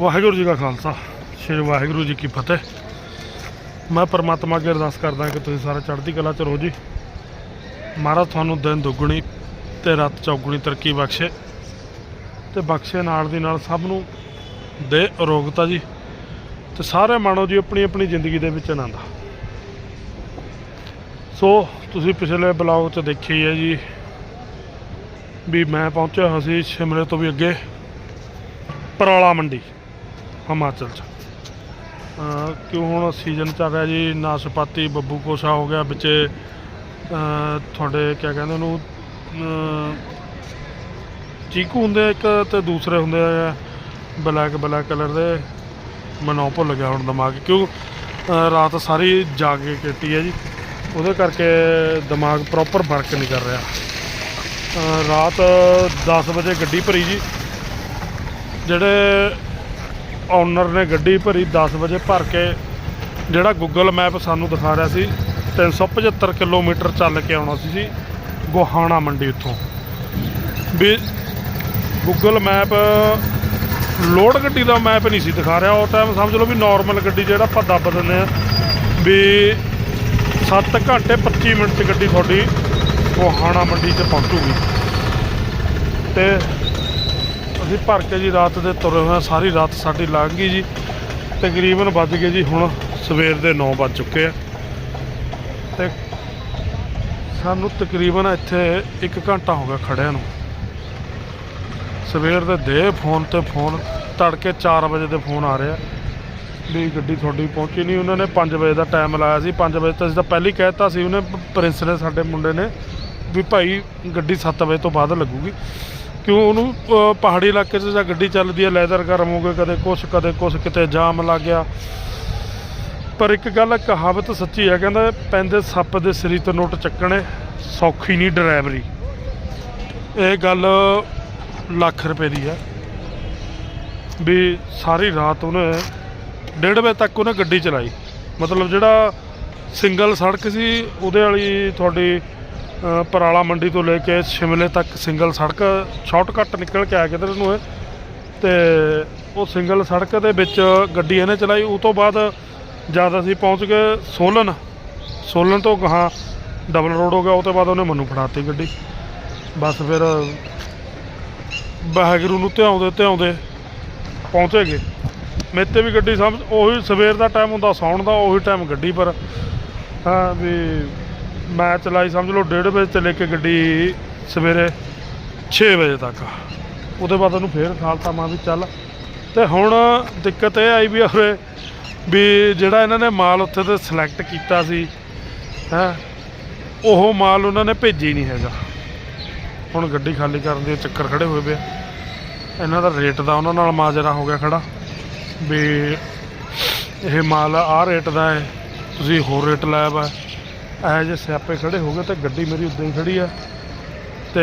ਵਾਹਿਗੁਰੂ ਜੀ ਕਾ ਖਾਲਸਾ। ਸ੍ਰੀ ਵਾਹਿਗੁਰੂ ਜੀ ਕੀ ਫਤਿਹ। ਮੈਂ ਪਰਮਾਤਮਾ ਅੱਗੇ ਅਰਦਾਸ ਕਰਦਾ ਕਿ ਤੁਸੀਂ ਸਾਰੇ ਚੜ੍ਹਦੀ ਕਲਾ ਚ ਰਹੋ ਜੀ। ਮਹਾਰਾਜ ਤੁਹਾਨੂੰ ਦਿਨ ਦੁੱਗਣੀ ਤੇ ਰਾਤ ਚੌਗੁਣੀ ਤਰੱਕੀ ਬਖਸ਼ੇ। ਤੇ ਬਖਸ਼ੇ ਨਾਲ ਦੀ ਨਾਲ ਸਭ ਨੂੰ ਦੇ ਅਰੋਗਤਾ ਜੀ। ਤੇ ਸਾਰੇ ਮਾਣੋ ਜੀ ਆਪਣੀ ਆਪਣੀ ਜ਼ਿੰਦਗੀ ਦੇ ਵਿੱਚ ਆਨੰਦ। ਸੋ ਤੁਸੀਂ ਪਿਛਲੇ ਬਲੌਗ 'ਚ ਦੇਖੀ ਹੈ ਜੀ ਵੀ ਮੈਂ ਪਹੁੰਚਿਆ ਹੋਇਆ ਸੀ ਸ਼ਿਮਲੇ ਤੋਂ ਵੀ ਅੱਗੇ। ਪਰੌਲਾ ਮੰਡੀ। ਹਿਮਾਚਲ ਚ। ਕਿਉਂ ਹੁਣ ਸੀਜ਼ਨ ਚੱਲ ਰਿਹਾ ਜੀ? ਨਾਸ਼ਪਾਤੀ, ਬੱਬੂ ਕੋਸ਼ਾ ਹੋ ਗਿਆ, ਵਿੱਚ ਤੁਹਾਡੇ ਕਿਆ ਕਹਿੰਦੇ ਉਹਨੂੰ ਚੀਕੂ ਹੁੰਦੇ ਇੱਕ ਤੇ ਦੂਸਰੇ ਹੁੰਦੇ ਆ, ਬਲੈਕ ਬਲੈਕ ਕਲਰ ਦੇ। ਮਨੋਂ ਭੁੱਲ ਗਿਆ ਹੁਣ ਦਿਮਾਗ, ਕਿਉਂ ਰਾਤ ਸਾਰੀ ਜਾਗ ਕੇ ਕੀਤੀ ਹੈ ਜੀ। ਉਹਦੇ ਕਰਕੇ ਦਿਮਾਗ ਪ੍ਰੋਪਰ ਵਰਕ ਨਹੀਂ ਕਰ ਰਿਹਾ। ਰਾਤ 10 ਵਜੇ ਗੱਡੀ ਭਰੀ ਜੀ, ਜਿਹੜੇ ਓਨਰ ਨੇ ਗੱਡੀ ਭਰੀ 10 ਵਜੇ ਭਰ ਕੇ ਜਿਹੜਾ ਗੂਗਲ ਮੈਪ ਸਾਨੂੰ ਦਿਖਾ ਰਿਹਾ ਸੀ 375 ਕਿਲੋਮੀਟਰ ਚੱਲ ਕੇ ਆਉਣਾ ਸੀ ਜੀ, ਗੋਹਾਣਾ ਮੰਡੀ ਉੱਥੋਂ। ਵੀ ਗੂਗਲ ਮੈਪ ਲੋਡ ਗੱਡੀ ਦਾ ਮੈਪ ਨਹੀਂ ਸੀ ਦਿਖਾ ਰਿਹਾ, ਉਹ ਟਾਈਮ ਸਮਝ ਲਓ ਵੀ ਨਾਰਮਲ ਗੱਡੀ ਜਿਹੜਾ ਆਪਾਂ ਦੱਬ ਦਿੰਦੇ ਆ ਵੀ 7 ਘੰਟੇ 25 ਮਿੰਟ 'ਚ ਗੱਡੀ ਤੁਹਾਡੀ ਗੋਹਾਣਾ ਮੰਡੀ 'ਚ ਪਹੁੰਚੂਗੀ। ਤੇ ਅਸੀਂ ਭਰ ਕੇ ਜੀ ਰਾਤ ਦੇ ਤੁਰੇ ਹੋਏ ਹਾਂ, ਸਾਰੀ ਰਾਤ ਸਾਡੀ ਲੰਘ ਗਈ ਜੀ। ਤਕਰੀਬਨ ਵੱਜ ਗਏ ਜੀ, ਹੁਣ ਸਵੇਰ ਦੇ 9 ਵੱਜ ਚੁੱਕੇ ਆ। ਤੇ ਸਾਨੂੰ ਤਕਰੀਬਨ ਇੱਥੇ 1 ਘੰਟਾ ਹੋ ਗਿਆ ਖੜਿਆਂ ਨੂੰ। ਸਵੇਰ ਦੇ ਦੇ ਫੋਨ ਤੇ ਫੋਨ, ਤੜਕੇ 4 ਵਜੇ ਦੇ ਫੋਨ ਆ ਰਿਹਾ। ਵੀ ਗੱਡੀ ਤੁਹਾਡੀ ਪਹੁੰਚੀ ਨਹੀਂ, ਉਹਨਾਂ ਨੇ 5 ਵਜੇ ਦਾ ਟਾਈਮ ਲਾਇਆ ਸੀ। 5 ਵਜੇ ਤਾਂ ਅਸੀਂ ਤਾਂ ਪਹਿਲਾਂ ਹੀ ਦਿੱਤਾ ਸੀ, ਉਹਨੇ ਪ- ਪ੍ਰਿੰਸ ਨੇ, ਸਾਡੇ ਮੁੰਡੇ ਨੇ ਵੀ ਭਾਈ ਗੱਡੀ 7 ਵਜੇ ਤੋਂ ਬਾਅਦ ਲੱਗੂਗੀ। ਕਿਉਂ ਉਹਨੂੰ ਅਹ, ਪਹਾੜੀ ਇਲਾਕੇ 'ਚ ਜਾਂ ਗੱਡੀ ਚੱਲਦੀ ਹੈ ਲੈਦਰ ਗਰਮ ਹੋ ਗਏ ਕਦੇ ਕੁਛ ਕਦੇ ਕੁਛ ਕਿਤੇ ਜਾਮ ਲੱਗ ਗਿਆ। ਪਰ ਇੱਕ ਗੱਲ ਕਹਾਵਤ ਸੱਚੀ ਹੈ ਕਹਿੰਦਾ ਪੈਂਦੇ ਸੱਪ ਦੇ ਸਰੀ ਤੋਂ ਨੋਟ ਚੱਕਣੇ ਸੌਖੀ ਨਹੀਂ ਡਰਾਈਵਰੀ। ਇਹ ਗੱਲ ਲੱਖ ਰੁਪਏ ਦੀ ਹੈ। ਵੀ ਸਾਰੀ ਰਾਤ ਉਹਨੇ ਡੇਢ ਵਜੇ ਤੱਕ ਉਹਨੇ ਗੱਡੀ ਚਲਾਈ। ਮਤਲਬ ਜਿਹੜਾ ਸਿੰਗਲ ਸੜਕ ਸੀ ਉਹਦੇ ਵਾਲੀ ਤੁਹਾਡੀ ਪਰਾਲਾ ਮੰਡੀ ਤੋਂ ਲੈ ਕੇ ਸ਼ਿਮਲੇ ਤੱਕ ਸਿੰਗਲ ਸੜਕ ਸ਼ਾਰਟਕਟ ਨਿਕਲ ਕੇ ਆ ਕਿਧਰ ਨੂੰ ਇਹ। ਤੇ ਉਹ ਸਿੰਗਲ ਸੜਕ ਦੇ ਵਿੱਚ ਗੱਡੀ ਇਹਨੇ ਚਲਾਈ ਉਸ ਤੋਂ ਬਾਅਦ ਜਦ ਅਸੀਂ ਪਹੁੰਚ ਗਏ ਸੋਲਨ ਸੋਲਨ ਤੋਂ ਗਾਂ ਡਬਲ ਰੋਡ ਹੋ ਗਿਆ, ਉਹ ਤੋਂ ਬਾਅਦ ਉਹਨੇ ਮੈਨੂੰ ਫੜਾਤੀ ਗੱਡੀ। ਬਸ ਫਿਰ ਵਾਹਿਗੁਰੂ ਨੂੰ ਧਿਆਉਂਦੇ ਧਿਆਉਂਦੇ ਪਹੁੰਚੇ ਗਏ। ਮੇਰੇ ਤੇ ਵੀ ਗੱਡੀ ਸਮਝ ਉਹੀ ਸਵੇਰ ਦਾ ਟਾਈਮ ਹੁੰਦਾ, ਸੌਣ ਦਾ ਉਹੀ ਟਾਈਮ ਗੱਡੀ ਪਰ, ਹਾਂ ਵੀ ਮੈਂ ਚਲਾਈ ਸਮਝ ਲਓ 1:30 ਵਜੇ ਤੇ ਲੈ ਕੇ ਗੱਡੀ ਸਵੇਰੇ 6 ਵਜੇ ਤੱਕ। ਉਹਦੇ ਬਾਅਦ ਉਹਨੂੰ ਫੇਰ ਖਾਲਸਾ ਮਾਂ ਵੀ ਚੱਲ। ਤੇ ਹੁਣ ਦਿੱਕਤ ਇਹ ਆਈ ਵੀ ਉਰੇ ਵੀ ਜਿਹੜਾ ਇਹਨਾਂ ਨੇ ਮਾਲ ਉੱਥੇ ਤੇ ਸਿਲੈਕਟ ਕੀਤਾ ਸੀ, ਹੈ, ਉਹ ਮਾਲ ਉਹਨਾਂ ਨੇ ਭੇਜੀ ਨਹੀਂ ਹੈਗਾ। ਹੁਣ ਗੱਡੀ ਖਾਲੀ ਕਰਨ ਦੇ ਚੱਕਰ ਖੜੇ ਹੋਏ ਪਏ ਇਹਨਾਂ ਦਾ ਰੇਟ ਦਾ ਉਹਨਾਂ ਨਾਲ ਮਾਜਰਾ ਹੋ ਗਿਆ ਖੜਾ, ਵੀ ਇਹ ਮਾਲ ਆਹ ਰੇਟ ਦਾ ਹੈ, ਤੁਸੀਂ ਹੋਰ ਰੇਟ ਲਾਇਆ ਵਾ। ਇਹੋ ਜਿਹੇ ਸਿਆਪੇ ਖੜੇ ਹੋ ਗਏ ਤੇ ਗੱਡੀ ਮੇਰੀ ਉਦਾਂ ਹੀ ਖੜੀ ਆ। ਤੇ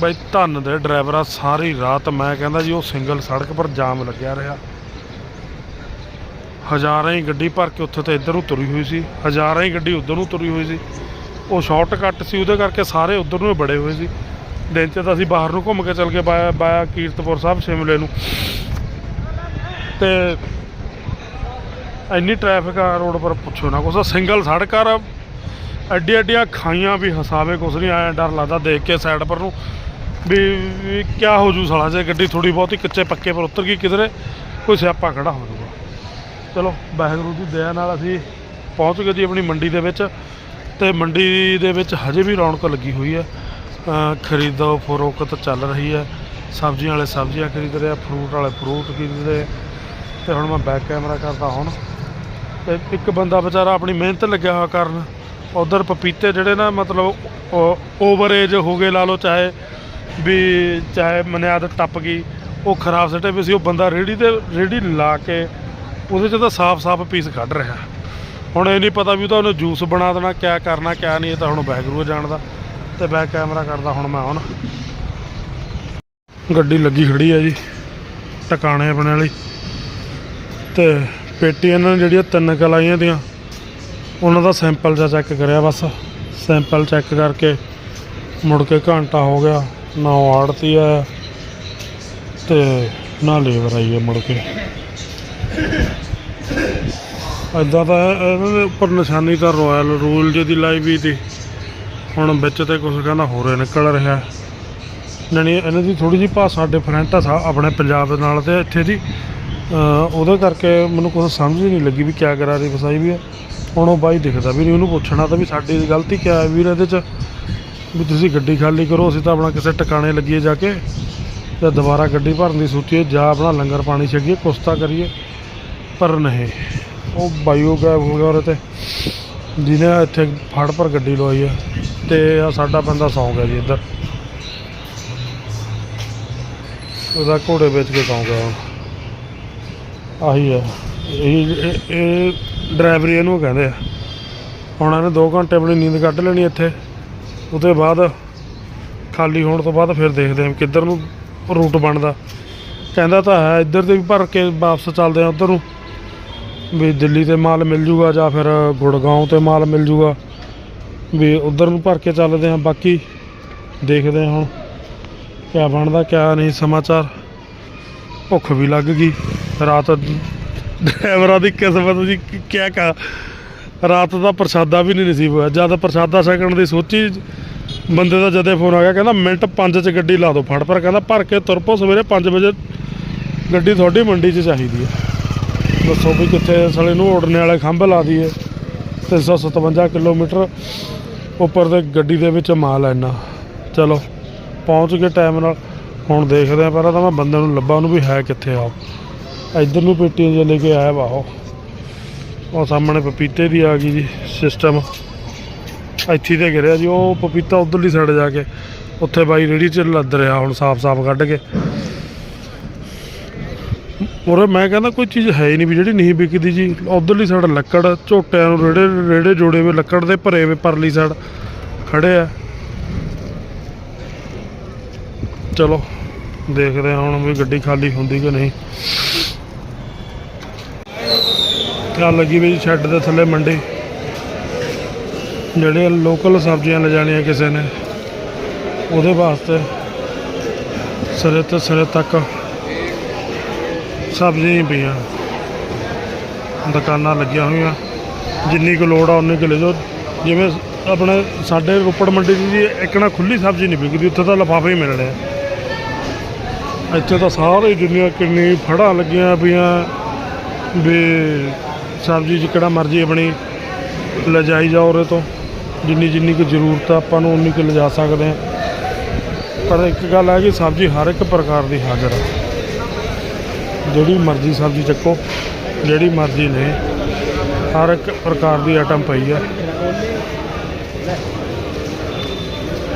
ਬਈ ਧੰਨ ਦੇ ਡਰਾਈਵਰ ਆ, ਸਾਰੀ ਰਾਤ ਮੈਂ ਕਹਿੰਦਾ ਜੀ ਉਹ ਸਿੰਗਲ ਸੜਕ ਪਰ ਜਾਮ ਲੱਗਿਆ ਰਿਹਾ। ਹਜ਼ਾਰਾਂ ਹੀ ਗੱਡੀ ਭਰ ਕੇ ਉੱਥੇ ਤੇ ਇੱਧਰ ਨੂੰ ਤੁਰੀ ਹੋਈ ਸੀ, ਹਜ਼ਾਰਾਂ ਹੀ ਗੱਡੀ ਉੱਧਰ ਨੂੰ ਤੁਰੀ ਹੋਈ ਸੀ। ਉਹ ਸ਼ਾਰਟਕਟ ਸੀ, ਉਹਦੇ ਕਰਕੇ ਸਾਰੇ ਉੱਧਰ ਨੂੰ ਹੀ ਬੜੇ ਹੋਏ ਸੀ। ਦਿਨ 'ਚ ਤਾਂ ਅਸੀਂ ਬਾਹਰ ਨੂੰ ਘੁੰਮ ਕੇ ਚੱਲ ਗਏ, ਬਾਇਆ ਬਾਇਆ ਕੀਰਤਪੁਰ ਸਾਹਿਬ, ਸ਼ਿਮਲੇ ਨੂੰ। ਤੇ ਇੰਨੀ ਟ੍ਰੈਫਿਕ ਆ ਰੋਡ ਪਰ ਪੁੱਛੋ ਨਾ ਕੁਛ। ਸਿੰਗਲ ਸੜਕ ਆ ਐਡੀ ਐਡੀਆਂ ਖਾਈਆਂ ਵੀ ਹਸਾਵੇ ਕੁਛ ਨਹੀਂ ਆਇਆ ਡਰ ਲੱਗਦਾ ਦੇਖ ਕੇ ਸਾਈਡ ਪਰ ਨੂੰ। ਵੀ ਵੀ ਕਿਆ ਹੋ ਜੂ ਸਾਲਾ, ਜੇ ਗੱਡੀ ਥੋੜੀ ਬਹੁਤੀ ਕੱਚੇ ਪੱਕੇ ਪਰ ਉਤਰ ਗਈ ਕਿਧਰੇ, ਕੋਈ ਸਿਆਪਾ ਖੜਾ ਹੋ ਜਾਊਗਾ ਚਲੋ, ਵਾਹਿਗੁਰੂ ਦੀ ਦਇਆ ਨਾਲ ਅਸੀਂ ਪਹੁੰਚ ਗਏ ਜੀ ਆਪਣੀ ਮੰਡੀ ਦੇ ਵਿੱਚ, ਤੇ ਮੰਡੀ ਦੇ ਵਿੱਚ ਹਜੇ ਵੀ ਰੌਣਕ ਲੱਗੀ ਹੋਈ ਹੈ। ਖਰੀਦੋ, ਫਰੋਖਤ ਚੱਲ ਰਹੀ ਹੈ। ਸਬਜ਼ੀਆਂ ਵਾਲੇ ਸਬਜ਼ੀਆਂ ਖਰੀਦ ਰਹੇ ਆ ਫਰੂਟ ਵਾਲੇ ਫਰੂਟ ਖਰੀਦ ਰਹੇ ਆ। ਤੇ ਹੁਣ ਮੈਂ ਬੈਕ ਕੈਮਰਾ ਕਰਦਾ ਹੁਣ। ਤੇ ਇੱਕ ਬੰਦਾ ਵਿਚਾਰਾ ਆਪਣੀ ਮਿਹਨਤ ਲੱਗਿਆ ਹੋਇਆ ਕਰਨ, ਉਧਰ ਪਪੀਤੇ ਜਿਹੜੇ ਨਾ ਮਤਲਬ ਓਵਰ ਏਜ ਹੋ ਗਏ ਲਾ ਲਓ ਚਾਹੇ ਵੀ ਚਾਹੇ ਮਨਿਆਦ ਟੱਪ ਗਈ, ਉਹ ਖਰਾਬ ਸਟੇ ਵੀ ਸੀ, ਉਹ ਬੰਦਾ ਰੇੜੀ ਤੇ ਰੇੜੀ ਲਾ ਕੇ ਉਹਦੇ 'ਚ ਤਾਂ ਸਾਫ਼-ਸਾਫ਼ ਪੀਸ ਕੱਢ ਰਿਹਾ। ਹੁਣ ਇਹ ਨਹੀਂ ਪਤਾ ਵੀ ਉਹਦਾ ਉਹਨੇ ਜੂਸ ਬਣਾ ਦੇਣਾ, ਕਿਆ ਕਰਨਾ, ਕਿਆ ਨਹੀਂ, ਇਹ ਤਾਂ ਹੁਣ ਵਾਹਿਗੁਰੂ ਜਾਣਦਾ। ਤੇ ਬੈਕ ਕੈਮਰਾ ਕਰਦਾ ਹੁਣ ਮੈਂ ਹੁਣ। ਗੱਡੀ ਲੱਗੀ ਖੜੀ ਹੈ ਜੀ, ਟਿਕਾਣੇ ਆਪਣੇ ਵਾਲੀ। ਤੇ ਪੇਟੀ ਇਹਨਾਂ ਨੇ ਜਿਹੜੀਆਂ ਤਿੰਨ ਕਲਾਈਆਂ ਦੀਆਂ, ਉਹਨਾਂ ਦਾ ਸੈਂਪਲ ਜਿਹਾ ਚੈੱਕ ਕਰਿਆ ਬਸ। ਸੈਂਪਲ ਚੈੱਕ ਕਰਕੇ ਮੁੜ ਕੇ ਘੰਟਾ ਹੋ ਗਿਆ, ਨਾ ਆੜਤੀ ਆਇਆ ਤੇ ਨਾ ਲੇਬਰ ਆਈ ਹੈ ਮੁੜ ਕੇ। ਐਦਾਂ ਤਾਂ ਇਹਨਾਂ ਦੇ ਉੱਪਰ ਨਿਸ਼ਾਨੀ ਤਾਂ ਰਾਇਲ ਰੂਲ ਜਿਹਦੀ ਲਾਈ ਵੀ ਤੀ ਹੁਣ ਵਿੱਚ ਤੇ ਕੁਝ ਕਹਿੰਦਾ ਹੋਰੇ ਨਿਕਲ ਰਿਹਾ। ਜਾਣੀ ਇਹਨਾਂ ਦੀ ਥੋੜੀ ਜਿਹੀ ਭਾਸ਼ਾ ਡਿਫਰੈਂਟ ਆ ਸਾ ਆਪਣੇ ਪੰਜਾਬ ਦੇ ਨਾਲ ਤੇ ਇੱਥੇ ਦੀ। ਉਹਦੇ ਕਰਕੇ ਮੈਨੂੰ ਕੁਝ ਸਮਝ ਹੀ ਨਹੀਂ ਲੱਗੀ ਵੀ ਕਿਆ ਕਰਾ ਰਹੀ ਫਸਾਈ ਵੀ। ਆ ਹੁਣ ਉਹ ਬਾਈ ਦਿਖਦਾ ਵੀ ਨਹੀਂ, ਉਹਨੂੰ ਪੁੱਛਣਾ ਤਾਂ ਵੀ ਸਾਡੀ ਗਲਤੀ ਕਿਆ ਹੈ? ਵੀਰ, ਇਹਦੇ 'ਚ ਵੀ ਤੁਸੀਂ ਗੱਡੀ ਖਾਲੀ ਕਰੋ, ਅਸੀਂ ਤਾਂ ਆਪਣਾ ਕਿਸੇ ਟਿਕਾਣੇ ਲੱਗੀਏ ਜਾ ਕੇ ਜਾਂ ਦੁਬਾਰਾ ਗੱਡੀ ਭਰਨ ਦੀ ਸੋਚੀਏ, ਜਾਂ ਆਪਣਾ ਲੰਗਰ ਪਾਣੀ ਛਕੀਏ ਕੁਸਤਾ ਕਰੀਏ, ਪਰ ਨਹੀਂ। ਉਹ ਬਾਈ ਉਹ ਗਾਇਬ ਹੋ ਗਿਆ ਉਹਦੇ ਤੇ। ਜਿਹਨੇ ਇੱਥੇ ਫੜ ਪਰ ਗੱਡੀ ਲਵਾਈ ਆ, ਤੇ ਆ ਸਾਡਾ ਬੰਦਾ ਸੌਂ ਗਿਆ ਜੀ ਇੱਧਰ। ਉਹਦਾ ਘੋੜੇ ਵੇਚ ਕੇ ਸੌਂ ਗਿਆ ਹੁਣ ਆਹੀ ਹੈ ਇਹ, ਇਹ- ਡਰਾਈਵਰੀ ਇਹਨੂੰ ਕਹਿੰਦੇ ਆ। ਹੁਣ ਇਹਨੇ 2 ਘੰਟੇ ਆਪਣੀ ਨੀਂਦ ਕੱਢ ਲੈਣੀ ਇੱਥੇ। ਉਹਦੇ ਬਾਅਦ ਖਾਲੀ ਹੋਣ ਤੋਂ ਬਾਅਦ ਫਿਰ ਦੇਖਦੇ ਹਾਂ ਕਿੱਧਰ ਨੂੰ ਰੂਟ ਬਣਦਾ। ਕਹਿੰਦਾ ਤਾਂ ਹੈ ਇੱਧਰ ਤੇ ਵੀ ਭਰ ਕੇ ਵਾਪਸ ਚੱਲਦੇ ਆ ਉੱਧਰ ਨੂੰ। ਵੀ ਦਿੱਲੀ ਤੇ ਮਾਲ ਮਿਲ ਜੂਗਾ ਜਾਂ ਫਿਰ ਗੁੜਗਾਉਂ ਤੇ ਮਾਲ ਮਿਲ ਜੂਗਾ। ਵੀ ਉਧਰ ਨੂੰ ਭਰ ਕੇ ਚੱਲਦੇ ਆ। ਬਾਕੀ ਦੇਖਦੇ ਆ ਹੁਣ ਕਿਆ ਬਣਦਾ, ਕਿਆ ਨਹੀਂ ਸਮਾਚਾਰ। ਭੁੱਖ ਵੀ ਲੱਗ ਗਈ। ਰਾਤ ਡਰਾਈਵਰਾਂ ਦੀ ਕਿਸਮਤ ਜੀ ਕਿਆ ਕਾ ਰਾਤ ਦਾ ਪ੍ਰਸ਼ਾਦਾ ਵੀ ਨਹੀਂ ਨਸੀਬ ਹੋਇਆ। ਜਦ ਪ੍ਰਸ਼ਾਦਾ ਛਕਣ ਦੀ ਸੋਚੀ, ਬੰਦੇ ਦਾ ਜਦੇ ਫੋਨ ਆ ਗਿਆ, ਕਹਿੰਦਾ ਮਿੰਟ 5 ਚ ਗੱਡੀ ਲਾ ਦਿਓ ਫੜ। ਪਰ ਕਹਿੰਦਾ ਭਰ ਕੇ ਤੁਰ ਪਓ, ਸਵੇਰੇ 5 ਵਜੇ ਗੱਡੀ ਤੁਹਾਡੀ ਮੰਡੀ 'ਚ ਚਾਹੀਦੀ ਹੈ। ਦੱਸੋ ਵੀ ਕਿੱਥੇ ਸਾਲੇ ਨੂੰ ਉੜਨੇ ਵਾਲੇ ਖੰਭ ਲਾ ਦਈਏ। 357 ਕਿਲੋਮੀਟਰ ਉੱਪਰ ਦੇ ਗੱਡੀ ਦੇ ਵਿੱਚ ਮਾਲ ਹੈ ਇੰਨਾ। ਚਲੋ, ਪਹੁੰਚ ਗਏ ਟਾਈਮ ਨਾਲ। ਹੁਣ ਦੇਖਦੇ ਆ ਪਹਿਲਾਂ ਤਾਂ ਮੈਂ ਬੰਦੇ ਨੂੰ ਲੱਭਾ, ਉਹਨੂੰ ਵੀ ਹੈ ਕਿੱਥੇ ਆ ਇੱਧਰ ਨੂੰ ਪੇਟੀਆਂ ਜਿਹਾ ਲੈ ਕੇ ਆਇਆ ਵਾ ਉਹ। ਸਾਹਮਣੇ ਪਪੀਤੇ ਦੀ ਆ ਗਈ ਜੀ ਸਿਸਟਮ ਇੱਥੇ ਤੇ ਗਿਰਿਆ ਜੀ, ਉਹ ਪਪੀਤਾ ਉਧਰਲੀ ਸਾਈਡ ਜਾ ਕੇ। ਉੱਥੇ ਬਾਈ ਰੇੜੀ 'ਚ ਲੱਦ ਰਿਹਾ ਹੁਣ ਸਾਫ਼-ਸਾਫ਼ ਕੱਢ ਕੇ। ਉਰੇ ਮੈਂ ਕਹਿੰਦਾ ਕੋਈ ਚੀਜ਼ ਹੈ ਹੀ ਨਹੀਂ ਵੀ ਜਿਹੜੀ ਨਹੀਂ ਵਿਕਦੀ ਜੀ। ਉਧਰਲੀ ਸਾਈਡ ਲੱਕੜ, ਝੋਟਿਆਂ ਨੂੰ ਰੇੜੇ ਰੇੜੇ ਜੋੜੇ ਹੋਏ, ਲੱਕੜ ਦੇ ਭਰੇ ਵੇ ਪਰਲੀ ਸਾਈਡ ਖੜੇ ਆ। ਚਲੋ, ਦੇਖਦੇ ਹਾਂ ਹੁਣ ਵੀ ਗੱਡੀ ਖਾਲੀ ਹੁੰਦੀ ਕਿ ਨਹੀਂ। ਆ ਲੱਗੀ ਵੀ ਸ਼ੈੱਡ ਦੇ ਥੱਲੇ ਮੰਡੀ। ਜਿਹੜੇ ਲੋਕਲ ਸਬਜ਼ੀਆਂ ਲਿਜਾਣੀਆਂ ਕਿਸੇ ਨੇ, ਉਹਦੇ ਵਾਸਤੇ ਸਿਰੇ ਤੋਂ ਸਿਰੇ ਤੱਕ ਸਬਜ਼ੀਆਂ ਪਈਆਂ। ਦੁਕਾਨਾਂ ਲੱਗੀਆਂ ਹੋਈਆਂ। ਜਿੰਨੀ ਕੁ ਲੋੜ ਆ, ਉਨੀ ਕੁ ਲੈ ਜਾਓ। ਜਿਵੇਂ ਆਪਣੇ ਸਾਡੇ ਰੋਪੜ ਮੰਡੀ 'ਚ ਜੀ ਇੱਕ ਨਾ ਖੁੱਲੀ ਸਬਜ਼ੀ ਨਹੀਂ ਵਿਕਦੀ, ਉੱਥੇ ਤਾਂ ਲਿਫਾਫੇ ਹੀ ਮਿਲਣੇ ਆ। ਇੱਥੇ ਤਾਂ ਸਾਰੀ ਦੁਨੀਆ ਕਿੰਨੀ ਫੜਾਂ ਲੱਗੀਆਂ ਪਈਆਂ ਵੀ ਸਬਜ਼ੀ ਜਿਹੜਾ ਮਰਜ਼ੀ ਆਪਣੀ ਲਿਜਾਈ ਜਾਓ ਉਹਦੇ ਤੋਂ। ਜਿੰਨੀ ਜਿੰਨੀ ਕੁ ਜ਼ਰੂਰਤ ਆ, ਆਪਾਂ ਨੂੰ ਉਨੀ ਕੁ ਲਿਜਾ ਸਕਦੇ ਆ। ਪਰ ਇੱਕ ਗੱਲ ਹੈ ਕਿ ਸਬਜ਼ੀ ਹਰ ਇੱਕ ਪ੍ਰਕਾਰ ਦੀ ਹਾਜ਼ਰ ਹੈ ਜਿਹੜੀ ਮਰਜ਼ੀ ਸਬਜ਼ੀ ਚੱਕੋ, ਜਿਹੜੀ ਮਰਜ਼ੀ ਲੈ ਹਰ ਇੱਕ ਪ੍ਰਕਾਰ ਦੀ ਆਈਟਮ ਪਈ ਆ।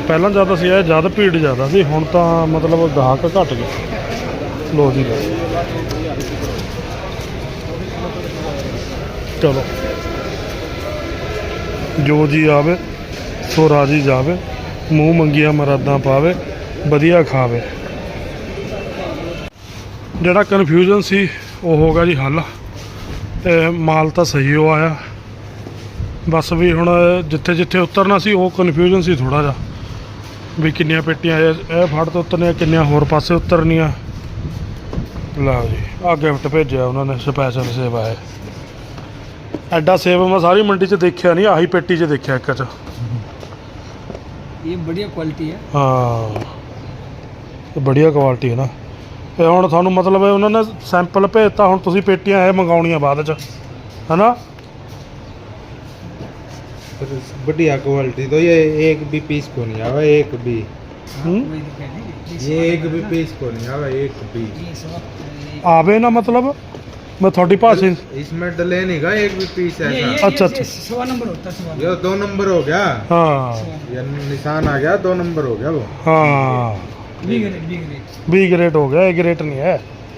ਪਹਿਲਾਂ ਜ਼ਿਆਦਾ ਸੀ, ਇਹ ਜ਼ਿਆਦਾ ਭੀੜ ਜ਼ਿਆਦਾ ਸੀ, ਹੁਣ ਤਾਂ ਮਤਲਬ ਗਾਹਕ ਘਟ ਗਏ। ਲੋ ਜੀ ਚਲੋ। ਜੋ ਜੀ ਆਵੇ, ਸੋ ਰਾਜੀ ਜਾਵੇ। ਮੂੰਹ ਮੰਗੀਆਂ ਮਰਾਦਾਂ ਪਾਵੇ, ਵਧੀਆ ਖਾਵੇ। ਜਿਹੜਾ ਕਨਫਿਊਜ਼ਨ ਸੀ, ਉਹ ਹੋ ਗਿਆ ਜੀ ਹੱਲ। ਤੇ ਮਾਲ ਤਾਂ ਸਹੀ ਹੋ ਆਇਆ। ਬਸ ਵੀ ਹੁਣ ਜਿੱਥੇ ਜਿੱਥੇ ਉਤਰਨਾ ਸੀ, ਉਹ ਕਨਫਿਊਜ਼ਨ ਸੀ ਥੋੜਾ ਜਿਹਾ। ਵੀ ਕਿੰਨੀਆਂ ਪੇਟੀਆਂ ਇਹ ਇਹ ਫੜ ਤੋਂ ਉਤਰਨੀਆਂ, ਕਿੰਨੀਆਂ ਹੋਰ ਪਾਸੇ ਉਤਰਨੀਆਂ। ਲਓ ਜੀ ਆ ਗਿਫਟ ਭੇਜਿਆ ਉਹਨਾਂ ਨੇ ਸਪੈਸ਼ਲ ਸੇਵਾ ਹੈ। ਐਡਾ ਸੇਵ ਮੈਂ ਸਾਰੀ ਮੰਡੀ 'ਚ ਦੇਖਿਆ ਨਹੀਂ ਆਹੀ ਪੇਟੀ 'ਚ ਦੇਖਿਆ ਇੱਕ 'ਚ ये बढ़िया क्वालिटी है ਹਾਂ ਤੇ ਬੜੀਆ ਕੁਆਲਿਟੀ ਹੈ ਨਾ ਤੇ ਹੁਣ ਤੁਹਾਨੂੰ ਮਤਲਬ ਹੈ ਉਹਨਾਂ ਨੇ ਸੈਂਪਲ ਭੇਜਤਾ ਹੁਣ ਤੁਸੀਂ ਪੇਟੀਆਂ ਇਹ ਮੰਗਾਉਣੀਆਂ ਬਾਅਦ 'ਚ ਹੈਨਾ बढ़िया क्वालिटी तो ये एक भी पीस को नहीं आवा एक भी हम्म? वही दिखाई देगी। ये एक भी पीस को नहीं आवा एक भी ये सब ये- ਆਵੇ ਨਾ ਮਤਲਬ मैं थोड़ी पास इसमें डले नहीं ही एक भी पीस है अच्छा अच्छा। सवा नंबर होता है ये दो नंबर हो गया? हाँ। ये निशान आ गया दो नंबर हो गया वो। हाँ। B grade B grade B grade हो गया ए ग्रेड नहीं है।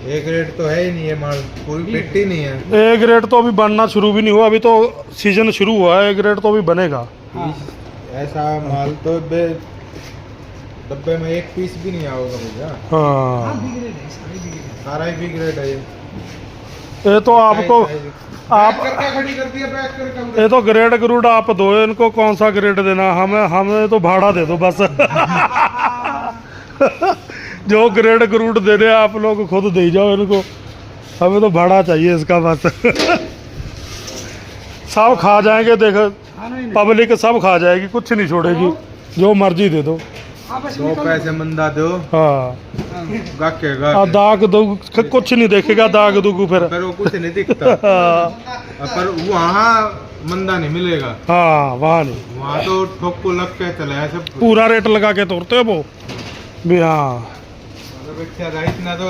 ए ग्रेड तो है ही नहीं है माल कोई पिट्टी नहीं है। ए ग्रेड तो अभी बनना शुरू भी नहीं हुआ अभी तो सीज़न शुरू हुआ है ए ग्रेड तो अभी बनेगा। ऐसा माल तो बे डब्बे में एक पीस भी नहीं आओगे बी ग्रेड हाँ। है सारे बी ग्रेड है ये। ये ये तो आपको आप आप करके खड़ी कर दिया पैक करके ये तो ग्रेड ग्रूड आप दो इनको कौन सा ग्रेड देना हमें हमें तो भाड़ा दे दो बस जो ग्रेड ग्रूड दे रहे हैं आप लोग खुद दे जाओ इनको हमें तो भाड़ा चाहिए इसका बस सब खा जाएंगे देख खाना ही नहीं पब्लिक सब खा जाएगी कुछ नहीं छोड़ेगी जो मर्जी दे दो हाँ बस दो निकल पैसे मंदा दो। हाँ। हाँ। गाके। गाके दाग दो कुछ नहीं देखेगा दाग दूगू फिर। पर वो कुछ नहीं दिखता। हाँ। पर वहाँ मंदा नहीं मिलेगा। हाँ वहाँ नहीं। वहाँ तो ठोको लग के चला है सब पूरा रेट लगा के तोड़ते हो वो? भी हाँ। इतना तो।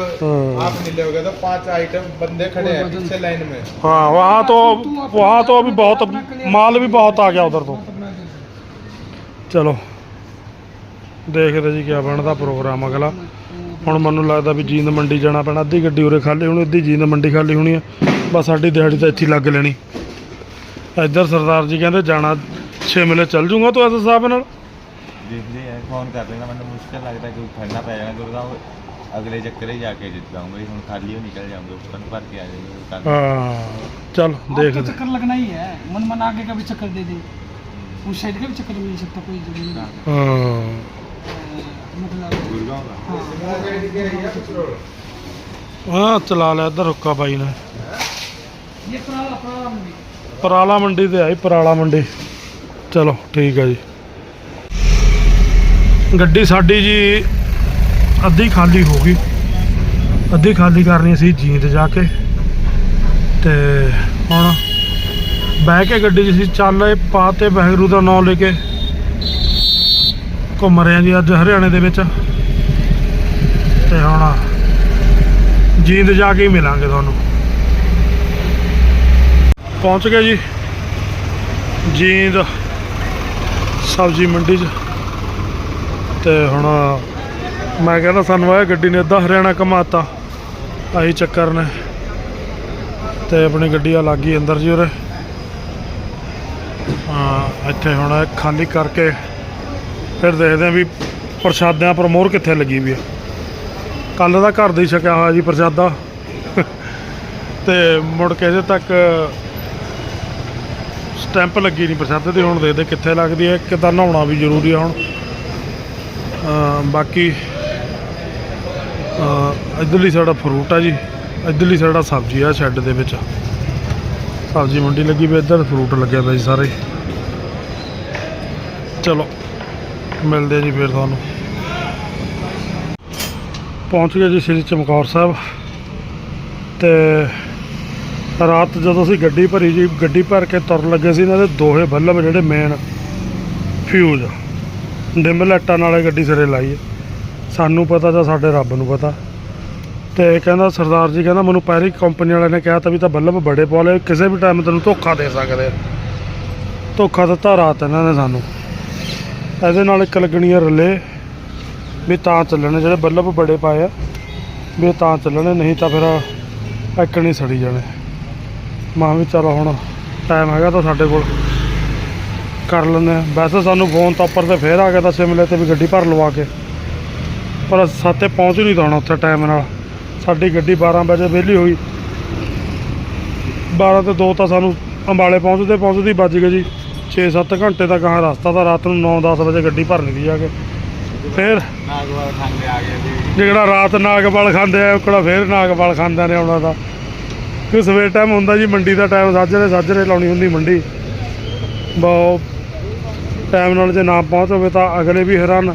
आप तो पाँच आइटम बंदे खड़े हैं पीछे लाइन में। हाँ वहाँ तो वहाँ तो अभी बहुत माल भी बहुत आ गया उधर तो। ਚਲੋ ਦੇਖਦੇ ਜੀ ਕਿਆ ਬਣਦਾ ਪ੍ਰੋਗਰਾਮ ਅਗਲਾ ਹੁਣ ਮੈਨੂੰ ਲੱਗਦਾ ਵੀ ਜੀਂਦ ਮੰਡੀ ਜਾਣਾ ਪੈਣਾ ਅੱਧੀ ਗੱਡੀ ਉਰੇ ਖਾਲੀ ਹੋਣੀ ਅੱਧੀ ਜੀਂਦ ਮੰਡੀ ਖਾਲੀ ਹੋਣੀ ਆ ਬਸ ਸਾਡੀ ਦਿਹਾੜੀ ਤਾਂ ਇੱਥੇ ਹੀ ਲੱਗ ਲੈਣੀ ਇੱਧਰ ਸਰਦਾਰ ਜੀ ਕਹਿੰਦੇ ਜਾਣਾ ਸ਼ਿਮਲੇ ਚੱਲ ਜੂਗਾ ਤੂੰ ਇਸ ਹਿਸਾਬ ਨਾਲ ਦੇਖਦੇ ਆ ਫੋਨ ਕਰ ਲੈਣਾ ਮੈਨੂੰ ਮੁਸ਼ਕਲ ਲੱਗਦਾ ਕਿ ਖੜਨਾ ਪੈ ਜਾਣਾ ਕਿਉਂਕਿ ਉਹ ਅਗਲੇ ਚੱਕਰ ਹੀ ਜਾ ਕੇ ਜਿੱਤ ਜਾਊਂਗਾ ਹੁਣ ਖਾਲੀ ਹੋ ਨਿਕਲ ਜਾਊਂਗੇ ਉੱਪਰ ਨੂੰ ਭਰ ਕੇ ਆ ਜਾਊਂਗੇ ਕੱਲ੍ਹ। ਹਾਂ ਚੱਲ आपको तो ਦੇਖਦੇ चक्कर लगना ही है मन मन आगे का भी चक्कर दे दे उस साइड का भी चक्कर मिल सकता कोई जरूरी नहीं ਹਾਂ अ, मतलब ਹਾਂ, ਚਲਾ ਲਿਆ ਇੱਧਰ ਰੁੱਕਾ ਬਾਈ ਨੇ। ਇਹ ਪਰਾਲਾ ਪਰਾਲਾ ਮੰਡੀ ਪਰਾਲਾ ਮੰਡੀ ਤੇ ਆਈ ਪਰਾਲਾ ਮੰਡੀ। ਚਲੋ, ਠੀਕ ਹੈ ਜੀ। ਗੱਡੀ ਸਾਡੀ ਜੀ ਅੱਧੀ ਖਾਲੀ ਹੋ ਗਈ। ਅੱਧੀ ਖਾਲੀ ਕਰਨੀ ਸੀ ਜੀਂਦ ਜਾ ਕੇ। ਤੇ ਹੁਣ ਬਹਿ ਕੇ ਗੱਡੀ 'ਚ ਸੀ, ਚੱਲ ਇਹ ਪਾਤੇ ਬਹਿਗਰੂ ਦਾ ਨਾਮ ਲੈ ਕੇ। ਘੁੰਮ ਰਹੇ ਹਾਂ ਜੀ ਅੱਜ ਹਰਿਆਣੇ ਦੇ ਵਿੱਚ। ਤੇ ਹੁਣ ਜੀਂਦ ਜਾ ਕੇ ਹੀ ਮਿਲਾਂਗੇ ਤੁਹਾਨੂੰ। ਪਹੁੰਚ ਗਏ ਜੀ। ਜੀਂਦ ਸਬਜ਼ੀ ਮੰਡੀ 'ਚ। ਤੇ ਹੁਣ ਮੈਂ ਕਹਿੰਦਾ ਸਾਨੂੰ ਇਹ ਗੱਡੀ ਨੇ ਅੱਧਾ ਹਰਿਆਣਾ ਕਮਾਤਾ ਆਹੀ ਚੱਕਰ ਨੇ। ਤੇ ਆਪਣੀ ਗੱਡੀ ਆ ਲੱਗ ਗਈ ਅੰਦਰ ਜੀ ਉਰੇ। ਹਾਂ, ਇੱਥੇ ਹੁਣ ਖਾਲੀ ਕਰਕੇ ਫਿਰ ਦੇਖਦੇ ਆ ਵੀ ਪ੍ਰਸ਼ਾਦਿਆਂ ਪਰ ਮੋਹਰ ਕਿੱਥੇ ਲੱਗੀ ਵੀ ਆ। ਕੱਲ ਦਾ ਘਰ ਦੇ ਹੀ ਛਕਿਆ ਹੋਇਆ ਜੀ ਪ੍ਰਸ਼ਾਦਾ। ਤੇ ਮੁੜ ਕੇ ਅਜੇ ਤੱਕ ਸਟੈਂਪ ਲੱਗੀ ਨਹੀਂ ਪ੍ਰਸ਼ਾਦੇ ਦੀ ਹੁਣ ਦੇਖਦੇ ਕਿੱਥੇ ਲੱਗਦੀ ਹੈ ਕਿਦਾਂ ਨਹਾਉਣਾ ਵੀ ਜ਼ਰੂਰੀ ਆ ਹੁਣ। ਬਾਕੀ ਅ, ਇੱਧਰਲੀ ਸਾਡਾ ਫਰੂਟ ਆ ਜੀ ਇੱਧਰਲੀ ਸਾਡਾ ਸਬਜ਼ੀ ਆ ਸ਼ੈੱਡ ਦੇ ਵਿੱਚ। ਸਬਜ਼ੀ ਮੰਡੀ ਲੱਗੀ ਵੀ ਇੱਧਰ ਫਰੂਟ ਲੱਗਿਆ ਪਿਆ ਜੀ ਸਾਰੇ। ਚਲੋ। ਮਿਲਦੇ ਜੀ ਫਿਰ ਤੁਹਾਨੂੰ। ਪਹੁੰਚ ਗਏ ਜੀ ਸ੍ਰੀ ਚਮਕੌਰ ਸਾਹਿਬ। ਤੇ ਰਾਤ ਜਦੋਂ ਅਸੀਂ ਗੱਡੀ ਭਰੀ ਜੀ, ਗੱਡੀ ਭਰ ਕੇ ਤੁਰਨ ਲੱਗੇ ਸੀ ਇਹਨਾਂ ਦੇ ਦੋਹੇ ਬੱਲਬ ਜਿਹੜੇ ਮੇਨ ਫਿਊਜ਼ ਡਿਮ ਲਾਈਟਾਂ ਨਾਲੇ ਗੱਡੀ ਸਿਰੇ ਲਾਈ ਸਾਨੂੰ ਪਤਾ ਜਾਂ ਸਾਡੇ ਰੱਬ ਨੂੰ ਪਤਾ। ਤੇ ਕਹਿੰਦਾ ਸਰਦਾਰ ਜੀ, ਕਹਿੰਦਾ ਮੈਨੂੰ ਪਹਿਲੀ ਕੰਪਨੀ ਵਾਲਿਆਂ ਨੇ ਕਿਹਾ ਤਾਂ ਵੀ ਤਾਂ ਬੱਲਬ ਬੜੇ ਪਾ ਲਏ ਕਿਸੇ ਵੀ ਟਾਈਮ ਤੈਨੂੰ ਧੋਖਾ ਦੇ ਸਕਦੇ ਧੋਖਾ ਦਿੱਤਾ ਰਾਤ ਇਹਨਾਂ ਨੇ ਸਾਨੂੰ। ਇਹਦੇ ਨਾਲ ਇੱਕ ਲੱਗਣੀ ਆ ਰਲੇ। ਵੀ ਤਾਂ ਚੱਲਣੇ, ਜਿਹੜੇ ਬੱਲਬ ਬੜੇ ਪਾਏ ਆ, ਵੀ ਤਾਂ ਚੱਲਣੇ, ਨਹੀਂ ਤਾਂ ਫਿਰ ਇੱਕ ਨਹੀਂ ਸੜੀ ਜਾਣੇ। ਮਾਂ ਵੀ ਚਲੋ ਹੁਣ ਟਾਈਮ ਹੈਗਾ ਤਾਂ ਸਾਡੇ ਕੋਲ ਕਰ ਲੈਂਦੇ ਆ ਵੈਸੇ ਸਾਨੂੰ ਫੋਨ ਤਾਂ ਉੱਪਰ ਤੇ ਫੇਰ ਆ ਗਿਆ ਤਾਂ ਸਿਮਲੇ ਤੇ ਵੀ ਗੱਡੀ ਭਰ ਲਵਾ ਕੇ। ਪਰ ਸਾਤੇ ਪਹੁੰਚ ਨਹੀਂ ਤਾਉਣਾ ਉੱਥੇ ਟਾਈਮ ਨਾਲ। ਸਾਡੀ ਗੱਡੀ 12 ਵਜੇ ਵਿਹਲੀ ਹੋਈ। 12 ਤੇ 2 ਤਾਂ ਸਾਨੂੰ ਅੰਬਾਲੇ ਪਹੁੰਚਦੇ ਪਹੁੰਚਦੀ ਵੱਜ ਗਏ ਜੀ। 6-7 ਘੰਟੇ ਦਾ ਕਹਾਂ ਰਸਤਾ ਤਾਂ ਰਾਤ ਨੂੰ 9-10 ਵਜੇ ਗੱਡੀ ਭਰਨੀ ਦੀ ਜਾ ਕੇ। ਫੇਰ ਨਾਗਵਾਲ ਖਾਂਦੇ ਆ ਗਏ ਸੀ ਜਿਹੜਾ ਰਾਤ ਨਾਗਵਾਲ ਖਾਂਦੇ ਆ ਉਹਕੜਾ ਫੇਰ ਨਾਗਵਾਲ ਖਾਂਦਿਆਂ ਨੇ ਆਉਣਾ ਦਾ। ਕਿ ਸਵੇਰ ਟਾਈਮ ਹੁੰਦਾ ਜੀ ਮੰਡੀ ਦਾ ਟਾਈਮ ਸਾਜਰੇ ਸਾਜਰੇ ਲਾਉਣੀ ਹੁੰਦੀ ਮੰਡੀ। ਬਹੁਤ ਟਾਈਮ ਨਾਲ ਜੇ ਨਾ ਪਹੁੰਚ ਹੋਵੇ ਤਾਂ ਅਗਲੇ ਵੀ ਹੈਰਾਨ।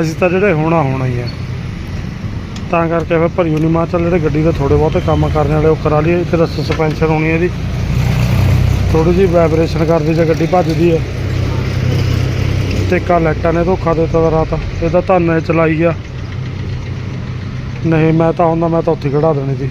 ਅਸੀਂ ਤਾਂ ਜਿਹੜੇ ਹੋਣਾ ਹੋਣਾ ਹੀ ਹੈ ਤਾਂ ਕਰਕੇ ਫਿਰ ਭਰੀ ਨਹੀਂ ਮਾਂ ਚੱਲ ਜਿਹੜੇ ਗੱਡੀ ਦੇ ਥੋੜੇ ਬਹੁਤੇ ਕੰਮ ਕਰਨ ਵਾਲੇ ਉਹ ਕਰਾ ਲਈਏ। ਇੱਕ ਤਾਂ ਸਸਪੈਂਸ਼ਨ ਹੋਣੀ ਹੈ ਇਹਦੀ ਥੋੜੀ ਜਿਹੀ ਵਾਈਬ੍ਰੇਸ਼ਨ ਕਰਦੀ ਜੇ ਗੱਡੀ ਭੱਜਦੀ ਹੈ ਤੇ ਕਾ ਲਾਈਟਾਂ ਨੇ ਧੋਖਾ ਦਿੱਤਾ ਦਾ ਰਾਤ। ਇਹਦਾ ਧੰਨ ਚਲਾਈ ਆ। ਨਹੀਂ, ਮੈਂ ਤਾਂ ਹੁੰਦਾ ਮੈਂ ਤਾਂ ਉੱਥੇ ਹੀ ਖੜਾ ਦੇਣੀ ਸੀ।